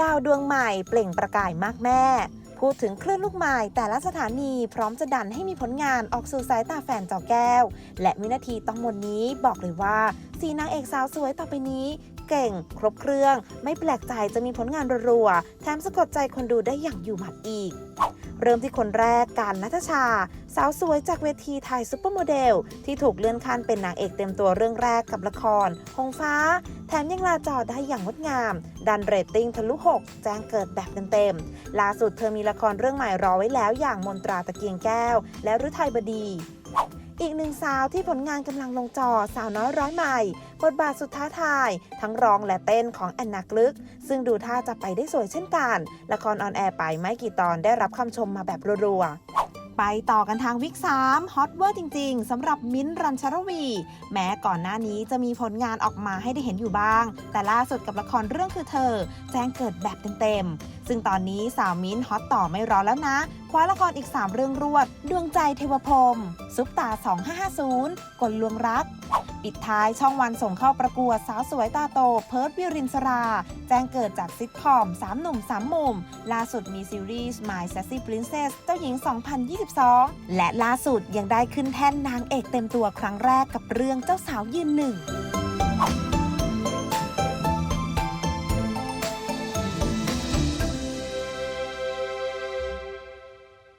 ดาวดวงใหม่เปล่งประกายมากแม่ พูดถึงคลื่นลูกใหม่แต่ละสถานีพร้อมจะดันให้มีผลงานออกสู่สายตาแฟนจอแก้ว และวินาทีต้องมนนี้บอกเลยว่าสีนางเอกสาวสวยต่อไปนี้ เก่ง ครบเครื่อง ไม่แปลกใจจะมีผลงานรัวๆ แถมสะกดใจคนดูได้อย่างอยู่หมัดอีก เริ่มที่คนแรกการนัทชา สาวสวยจากเวทีไทยซุปเปอร์โมเดล ที่ถูกเลื่อนขั้นเป็นนางเอกเต็มตัวเรื่องแรกกับละครหงฟ้า แถมยังลาจอได้อย่างงดงาม ดันเรตติ้งทะลุ 6 แจ้งเกิดแบบเต็มๆล่าสุดเธอมีละครเรื่องใหม่รอไว้แล้วอย่างมนตราตะเกียงแก้ว และฤทัยบดี อีกหนึ่งสาวที่ผลงานกำลังลงจอสาวน้อยร้อยใหม่บทบาทสุดท้าทาย ทั้งร้องและเต้นของแอนนากลึก ซึ่งดูท่าจะไปได้สวยเช่นกัน ละครออนแอร์ไปไม่กี่ตอนได้รับคำชมมาแบบรัวๆไปต่อกันทางวิก3ฮอตเวอร์จริงๆสำหรับมิ้นท์รัญชรวี แม้ก่อนหน้านี้จะมีผลงานออกมาให้ได้เห็นอยู่บ้าง แต่ล่าสุดกับละครเรื่องคือเธอ แจ้งเกิดแบบเต็มๆ ซึ่งตอนนี้สาวมิ้นท์ฮอตต่อไม่รอแล้วนะ ว้าละครอีก 3 เรื่องรวด ดวงใจเทวพรมซุปตา 2550 กลลวงรัก ปิดท้ายช่องวันส่งเข้าประกวดสาวสวยตาโต เพิร์ดวิรินสรา แจ้งเกิดจากซิทคอม 3 หนุ่ม 3 มุม ล่าสุดมีซีรีส์ My Sassy Princess เจ้าหญิง 2022 และล่าสุดยังได้ขึ้นแท่นนางเอกเต็มตัวครั้งแรกกับเรื่องเจ้าสาวยืนหนึ่ง